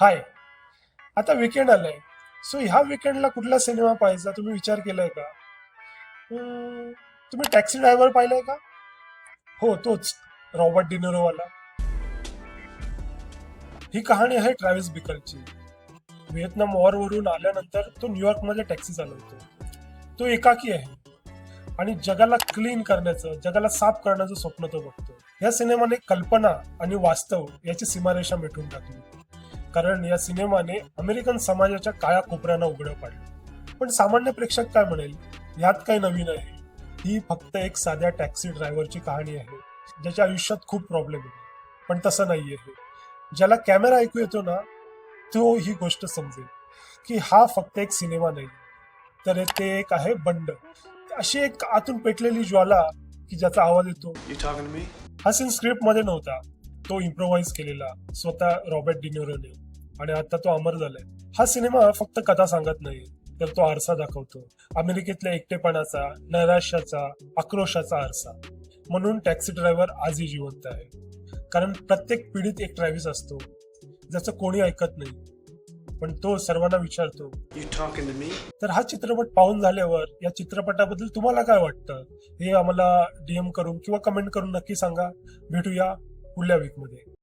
हाय. आता विकेंड आलाय. सो ह्या विकेंडला कुठला सिनेमा पाहायचा? तुम्ही विचार केलाय का? तुम्ही टॅक्सी ड्रायव्हर पाहिलाय का? हो तोच. रॉबर्ट डिनेरोवाला ही कहाणी आहे ट्रॅव्हिस बिकलची. व्हिएतनाम वॉर वरून आल्यानंतर तो न्यूयॉर्कमध्ये टॅक्सी चालवतो. तो एकाकी आहे. आणि जगाला क्लीन करण्याचं जगाला साफ करण्याचं स्वप्न तो बघतो. या सिनेमाने कल्पना आणि वास्तव याची सीमारेषा मिटून टाकली. कारण या सिनेमाने अमेरिकन समाजाच्या काळ्या कोपऱ्यांना उघडं पाडलं. पण सामान्य प्रेक्षक काय म्हणेल? यात काही नवीन आहे? ही फक्त एक साध्या टॅक्सी ड्रायव्हरची कहाणी आहे ज्याच्या आयुष्यात खूप प्रॉब्लेम आहे. पण तसं नाही आहे ज्याला कॅमेरा ऐकू येतो ना तो ही गोष्ट समजेल की हा फक्त एक सिनेमा नाही तर ते एक आहे बंड. अशी एक आतून पेटलेली ज्वाला की ज्याचा आवाज येतो? हा सीन स्क्रिप्टमध्ये नव्हता. तो इम्प्रोव्हाइज केलेला. स्वतः रॉबर्ट डिनोरोने. आणि आता तो अमर झालाय. हा सिनेमा फक्त कथा सांगत नाही तर तो आरसा दाखवतो. अमेरिकेतल्या एकटेपणाचा नैराश्याचा आक्रोशाचा आरसा. म्हणून टॅक्सी ड्रायव्हर आजही जिवंत आहे. कारण प्रत्येक पिढीत एक ट्रॅव्हिस असतो ज्याचं कोणी ऐकत नाही. पण तो सर्वांना विचारतो? तर हा चित्रपट पाहून झाल्यावर या चित्रपटाबद्दल तुम्हाला काय वाटतं? हे आम्हाला डीएम करून किंवा कमेंट करून नक्की सांगा. भेटूया पुढल्या वीकमध्ये